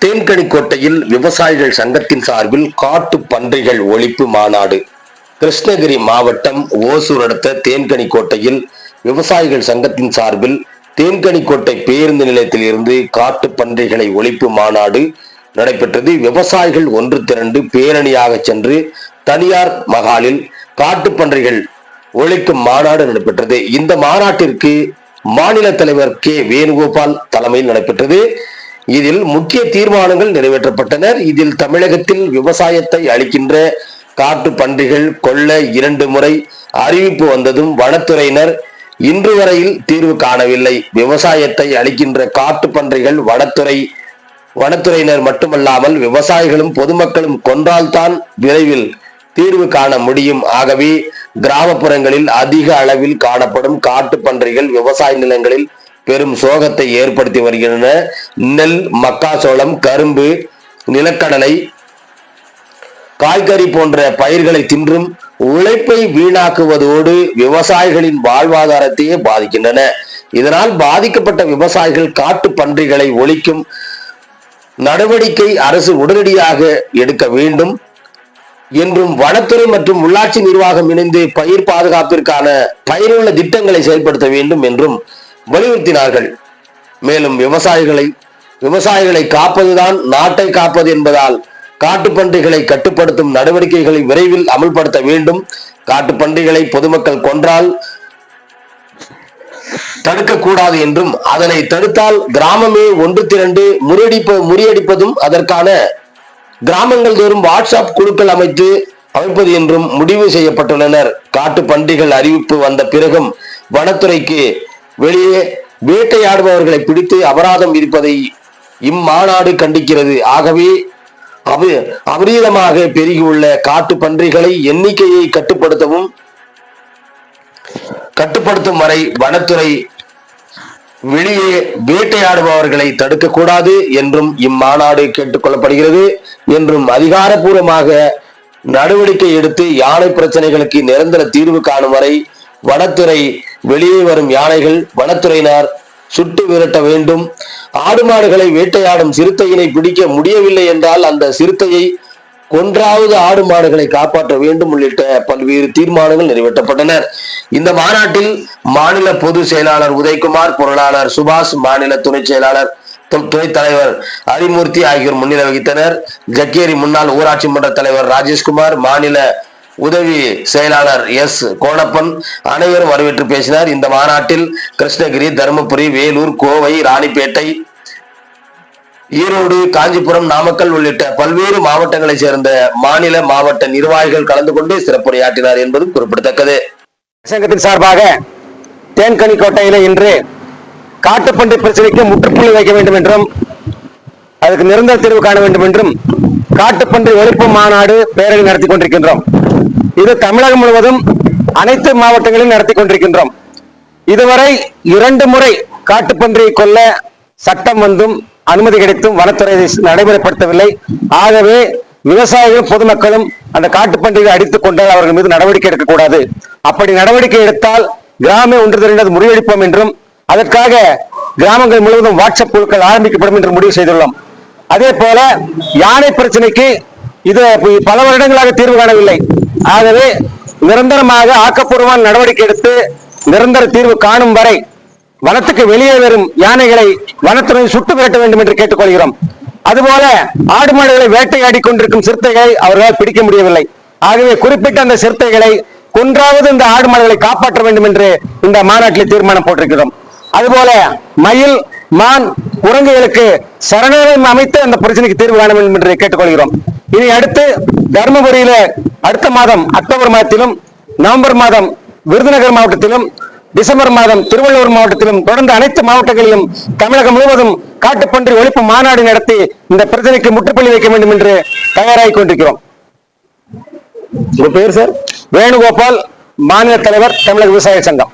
தேன்கனிக்கோட்டையில் விவசாயிகள் சங்கத்தின் சார்பில் காட்டு பன்றிகள் ஒழிப்பு மாநாடு. கிருஷ்ணகிரி மாவட்டம் ஓசூர் அடுத்த தேன்கனிக்கோட்டையில் விவசாயிகள் சங்கத்தின் சார்பில் தேன்கனிக்கோட்டை பேருந்து நிலையத்தில் இருந்து காட்டு பன்றிகளை ஒழிப்பு மாநாடு நடைபெற்றது. விவசாயிகள் ஒன்று திரண்டு பேரணியாக சென்று தனியார் மகாலில் காட்டு பன்றிகள் ஒழிக்கும் மாநாடு நடைபெற்றது. இந்த மாநாட்டிற்கு மாநில தலைவர் கே. வேணுகோபால் தலைமையில் நடைபெற்றது. இதில் முக்கிய தீர்மானங்கள் நிறைவேற்றப்பட்டனர் இதில் தமிழகத்தில் விவசாயத்தை அளிக்கின்ற காட்டு பன்றிகள் கொல்ல இரண்டு முறை அறிவிப்பு வந்ததும் வனத்துறையினர் இன்று வரையில் தீர்வு காணவில்லை. விவசாயத்தை அளிக்கின்ற காட்டு பன்றிகள் வனத்துறை வனத்துறையினர் மட்டுமல்லாமல் விவசாயிகளும் பொதுமக்களும் கொன்றால்தான் விரைவில் தீர்வு காண முடியும். ஆகவே கிராமப்புறங்களில் அதிக அளவில் காணப்படும் காட்டு பன்றிகள் விவசாய நிலங்களில் பெரும் சோகத்தை ஏற்படுத்தி வருகின்றன. நெல் மக்காசோளம் கரும்பு நிலக்கடலை காய்கறி போன்ற பயிர்களை தின்றும் உழைப்பை வீணாக்குவதோடு விவசாயிகளின் வாழ்வாதாரத்தையே பாதிக்கின்றன. இதனால் பாதிக்கப்பட்ட விவசாயிகள் காட்டு பன்றிகளை ஒழிக்கும் நடவடிக்கை அரசு உடனடியாக எடுக்க வேண்டும். என்றும் வனத்துறை மற்றும் உள்ளாட்சி நிர்வாகம் இணைந்து பயிர் பாதுகாப்பிற்கான பயனுள்ள திட்டங்களை செயல்படுத்த வேண்டும் என்றும் வலியுறுத்தினார்கள். மேலும் விவசாயிகளை விவசாயிகளை காப்பதுதான் நாட்டை காப்பது என்பதால் காட்டுப்பன்றிகளை கட்டுப்படுத்தும் நடவடிக்கைகளை விரைவில் அமல்படுத்த வேண்டும். காட்டுப்பன்றிகளை பொதுமக்கள் கொன்றால் தடுக்கக்கூடாது என்றும் அதனை தடுத்தால் கிராமமே ஒன்று திரண்டு முறியடிப்ப முறியடிப்பதும் அதற்கான கிராமங்கள் தோறும் வாட்ஸ்அப் குழுக்கள் அமைத்து அமைப்பது என்றும் முடிவு செய்யப்பட்டுள்ளனர். காட்டு பன்றிகள் அறிவிப்பு வந்த பிறகும் வனத்துறைக்கு வெளியே வேட்டையாடுபவர்களை பிடித்து அபராதம் விதிப்பதை இம்மாநாடு கண்டிக்கிறது. ஆகவே அபரீதமாக பெருகியுள்ள காட்டு பன்றிகளை எண்ணிக்கையை கட்டுப்படுத்தவும் கட்டுப்படுத்தும் வரை வனத்துறை வெளியே வேட்டையாடுபவர்களை தடுக்கக்கூடாது என்றும் இம்மாநாடு கேட்டுக்கொள்ளப்படுகிறது. என்றும் அதிகாரப்பூர்வமாக நடவடிக்கை எடுத்து யானை பிரச்சனைகளுக்கு நிரந்தர தீர்வு காணும் வரை வனத்துறை வெளியே வரும் யானைகள் வனத்துறையினர் சுட்டு விரட்ட வேண்டும். ஆடு மாடுகளை வேட்டையாடும் சிறுத்தையினை பிடிக்க முடியவில்லை என்றால் அந்த சிறுத்தையை கொன்றாவது ஆடு மாடுகளை காப்பாற்ற வேண்டும் உள்ளிட்ட பல்வேறு தீர்மானங்கள் நிறைவேற்றப்பட்டனர் இந்த மாநாட்டில் மாநில பொதுச் செயலாளர் உதயகுமார் பொருளாளர் சுபாஷ் மாநில துணை செயலாளர் துணைத் தலைவர் ஹரிமூர்த்தி ஆகியோர் முன்னிலை வகித்தனர். ஜக்கேரி முன்னாள் ஊராட்சி மன்ற தலைவர் ராஜேஷ்குமார் மாநில உதவி செயலாளர் எஸ். கோணப்பன் அனைவரும் வரவேற்று பேசினார். இந்த மாநாட்டில் கிருஷ்ணகிரி தருமபுரி வேலூர் கோவை ராணிப்பேட்டை ஈரோடு காஞ்சிபுரம் நாமக்கல் உள்ளிட்ட பல்வேறு மாவட்டங்களைச் சேர்ந்த மாநில மாவட்ட நிர்வாகிகள் கலந்து கொண்டு சிறப்புரையாற்றினார் என்பது குறிப்பிடத்தக்கது. சங்கத்தின் சார்பாக தேன்கனி கோட்டையில இன்று காட்டுப்பண்டை பிரச்சனைக்கு முற்றுப்புள்ளி வைக்க வேண்டும் என்றும் அதுக்கு நிரந்தர தீர்வு காண வேண்டும் என்றும் காட்டுப்பன்றி ஒழிப்பு மாநாடு பேரணி நடத்தி கொண்டிருக்கின்றோம். இது தமிழகம் முழுவதும் அனைத்து மாவட்டங்களிலும் நடத்தி கொண்டிருக்கின்றோம். இதுவரை இரண்டு முறை காட்டுப்பன்றியை கொல்ல சட்டம் வந்தும் அனுமதி கிடைத்தும் வனத்துறை நடைமுறைப்படுத்தவில்லை. ஆகவே விவசாயிகளும் பொதுமக்களும் அந்த காட்டுப்பன்றியை அடித்துக் கொண்டால் அவர்கள் மீது நடவடிக்கை எடுக்கக்கூடாது. அப்படி நடவடிக்கை எடுத்தால் கிராம ஒன்று திரண்டது முறியடிப்போம் என்றும் அதற்காக கிராமங்கள் முழுவதும் வாட்ஸ்அப் குழுக்கள் ஆரம்பிக்கப்படும் என்று முடிவு செய்துள்ளோம். அதே போல யானை பிரச்சனைக்கு இது பல வருடங்களாக தீர்வு காணவில்லை. ஆகவே நிரந்தரமாக ஆக்கப்பூர்வமான நடவடிக்கை எடுத்து நிரந்தர தீர்வு காணும் வரை வனத்துக்கு வெளியே வரும் யானைகளை வனத்துறை சுட்டு விரட்ட வேண்டும் என்று கேட்டுக்கொள்கிறோம். அதுபோல ஆடு மாடுகளை வேட்டையாடி கொண்டிருக்கும் சிறுத்தைகளை அவர்களால் பிடிக்க முடியவில்லை. ஆகவே குறிப்பிட்ட அந்த சிறுத்தைகளை கொன்றாவது இந்த ஆடு மாடுகளை காப்பாற்ற வேண்டும் என்று இந்த மாநாட்டில் தீர்மானம் போட்டிருக்கிறோம். அதுபோல மயில் மான் குரங்குகளுக்கு சரணாலயம் அமைத்து அந்த பிரச்சனைக்கு தீர்வு காண வேண்டும் என்று கேட்டுக்கொள்கிறோம். இனி அடுத்து தருமபுரியில அடுத்த மாதம் அக்டோபர் மாதத்திலும் நவம்பர் மாதம் விருதுநகர் மாவட்டத்திலும் டிசம்பர் மாதம் திருவள்ளூர் மாவட்டத்திலும் தொடர்ந்து அனைத்து மாவட்டங்களிலும் தமிழகம் முழுவதும் காட்டுப்பன்றி ஒழிப்பு மாநாடு நடத்தி இந்த பிரச்சனைக்கு முற்றுப்புள்ளி வைக்க வேண்டும் என்று தயாராகி கொண்டிருக்கிறோம். உங்க பேர் சார் வேணுகோபால் மாநில தலைவர் தமிழக விவசாய சங்கம்.